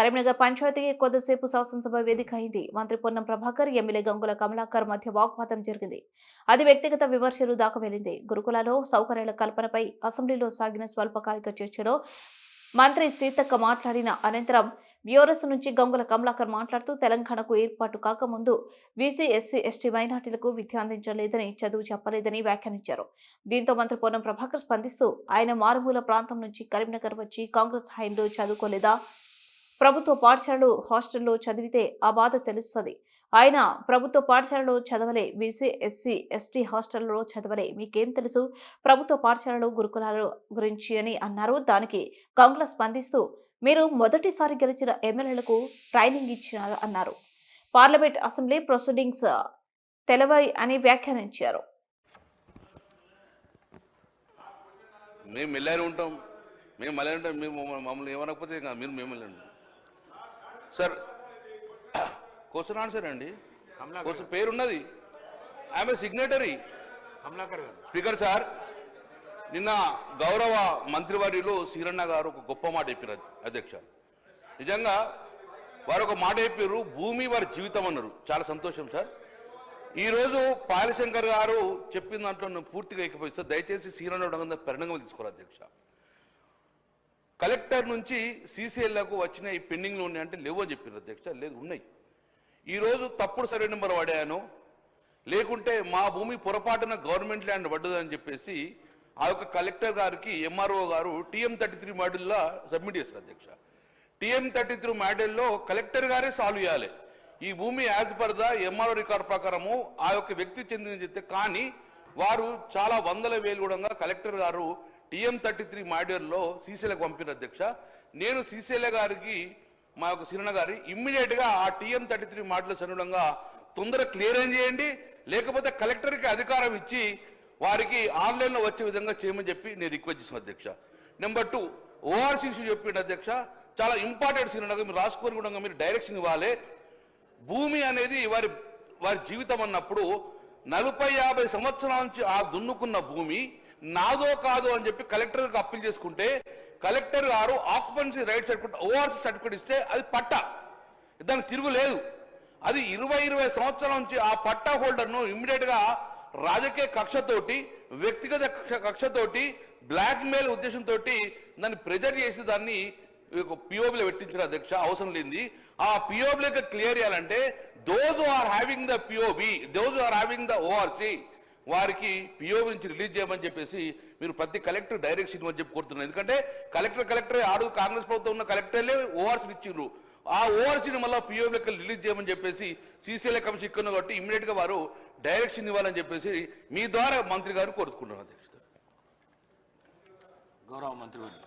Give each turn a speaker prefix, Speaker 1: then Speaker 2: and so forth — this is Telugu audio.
Speaker 1: కరీంనగర్ పంచాయతీకి కొద్దిసేపు శాసనసభ వేదిక అయింది. మంత్రి పొన్నం ప్రభాకర్ ఎమ్మెల్యే గంగుల కమలాకర్ మధ్య వాగ్వాదం జరిగింది. అది వ్యక్తిగత విమర్శలు దాకా వెళ్ళింది గురుకులాలో సౌకర్యాల కల్పనపై అసెంబ్లీలో సాగిన స్వల్పకాలిక చర్చలో మంత్రి సీతక్క మాట్లాడిన అనంతరం వ్యూరస్ నుంచి గంగుల కమలాకర్ మాట్లాడుతూ తెలంగాణకు ఏర్పాటు కాకముందు బీసీ ఎస్సీ ఎస్టీ మైనార్టీలకు విద్య అందించలేదని చదువు చెప్పలేదని వ్యాఖ్యానించారు. దీంతో మంత్రి పొన్నం ప్రభాకర్ స్పందిస్తూ ఆయన మారుమూల ప్రాంతం నుంచి కరీంనగర్ వచ్చి కాంగ్రెస్ హయాంలో చదువుకోలేదా? ప్రభుత్వ పాఠశాలలు హాస్టల్లో చదివితే ఆ బాధ తెలుస్తుంది. ఆయన ప్రభుత్వ పాఠశాలలో చదవలే బీసీ ఎస్సీ ఎస్టీ హాస్టల్లో చదవలే మీకేం తెలుసు? ప్రభుత్వ పాఠశాలలు గురుకులాల గురించి అని అన్నారు. దానికి కాంగ్రెస్ స్పందిస్తూ మీరు మొదటిసారి గెలిచిన ఎమ్మెల్యేలకు ట్రైనింగ్ ఇచ్చినారు అన్నారు. పార్లమెంట్ అసెంబ్లీ ప్రొసీడింగ్స్ తెలవై అని వ్యాఖ్యానించారు.
Speaker 2: మేము వెళ్ళారు ఉంటాం. మేము మళ్ళీ ఉంటాం. మేము మమ్మల్ని- ఏమనకపోతే మీరు మేము వెళ్ళండి సార్ క్వశ్చన్ ఆన్సర్ అండి. క్వశ్చన్ పేరున్నది. ఆమె సిగ్నేటరీ
Speaker 3: కమలాకర్ గారు.
Speaker 2: స్పీకర్ సార్ నిన్న గౌరవ మంత్రివర్యులు సీరన్న గారు ఒక గొప్ప మాట చెప్పారు అధ్యక్ష. నిజంగా వారు ఒక మాట చెప్పారు భూమి వారి జీవితం అన్నారు. చాలా సంతోషం సార్. ఈరోజు పాలశంకర్ గారు చెప్పిన దాంట్లో నేను పూర్తిగా ఎక్కిపోయిస్తా దయచేసి సీరన్న పరిణామం తీసుకోవాలి అధ్యక్ష. కలెక్టర్ నుంచి సీసీఎల్లకు వచ్చిన ఈ పెండింగ్లు ఉన్నాయి అంటే లేవు అని చెప్పారు అధ్యక్ష. లేదు ఉన్నాయి. ఈరోజు తప్పుడు సర్వే నెంబర్ వాడాను. లేకుంటే మా భూమి పొరపాటున గవర్నమెంట్ ల్యాండ్ పడ్డదని చెప్పేసి ఆ యొక్క కలెక్టర్ గారికి ఎంఆర్ఓ గారు టీఎం థర్టీ త్రీ మాడ్యూల్లో సబ్మిట్ చేశారు అధ్యక్ష. టీఎం థర్టీ త్రీ మాడ్యూల్లో కలెక్టర్ గారే సాల్వ్ చేయాలి. ఈ భూమి as per the MRO record ప్రకారము ఆ యొక్క వ్యక్తి చెందిన చెప్తే కానీ వారు చాలా వందల వేలు కూడా కలెక్టర్ గారు టీఎం థర్టీ త్రీ మాడ్యూల్లో సీసీలకు పంపిన అధ్యక్ష. నేను సీసీల గారికి మా యొక్క సిరణ గారి ఇమ్మీడియట్గా ఆ టీఎం థర్టీ త్రీ మాటలకు అనుగుణంగా తొందర క్లియరెన్స్ చేయండి. లేకపోతే కలెక్టర్కి అధికారం ఇచ్చి వారికి ఆన్లైన్లో వచ్చే విధంగా చేయమని చెప్పి నేను రిక్వెస్ట్ చేసిన అధ్యక్ష. నెంబర్ టూ ఓఆర్సీసీ చెప్పిండు అధ్యక్ష చాలా ఇంపార్టెంట్ సిరణగా మీరు రాసుకొని కూడా మీరు డైరెక్షన్ ఇవ్వాలి. భూమి అనేది వారి వారి జీవితం అన్నప్పుడు నలభై యాభై సంవత్సరాల నుంచి ఆ దున్నుకున్న భూమి నాదో కాదో అని చెప్పి కలెక్టర్కి అప్పీల్ చేసుకుంటే కలెక్టర్ గారు occupancy right certificate ORC certificate ఇస్తే అది పట్ట. దానికి తిరుగులేదు అది ఇరవై ఇరవై సంవత్సరాల నుంచి ఆ పట్టా హోల్డర్ను ఇమ్మీడియట్గా రాజకీయ కక్షతోటి వ్యక్తిగత కక్ష- కక్షతోటి బ్లాక్ మెయిల్ ఉద్దేశంతో దాన్ని ప్రెజర్ చేసి దాన్ని పిఓబిలో పెట్టించిన అధ్యక్ష అవసరం లేని ఆ పిఓబిలోకి క్లియర్ చేయాలంటే those are having the POB those are having the ORC వారికి పిఓ నుంచి రిలీజ్ చేయమని చెప్పేసి మీరు ప్రతి కలెక్టర్ డైరెక్షన్ ఇవ్వమని చెప్పి కోరుతున్నారు. ఎందుకంటే కలెక్టర్ కలెక్టర్ ఆడు కాంగ్రెస్ ప్రభుత్వం ఉన్న కలెక్టర్లే ఓఆర్సీని ఇచ్చిండ్రు ఆ ఓఆర్సీని మళ్ళీ పిఓబిలోకి రిలీజ్ చేయమని చెప్పేసి సీసీఎల్ఏ కమిషన్ ఇక్కడ కాబట్టి ఇమ్మీడియట్గా వారు డైరెక్షన్ ఇవ్వాలని చెప్పేసి మీ ద్వారా మంత్రి గారు కోరుకుంటున్నారు అధ్యక్ష
Speaker 3: గౌరవ మంత్రివర్యులు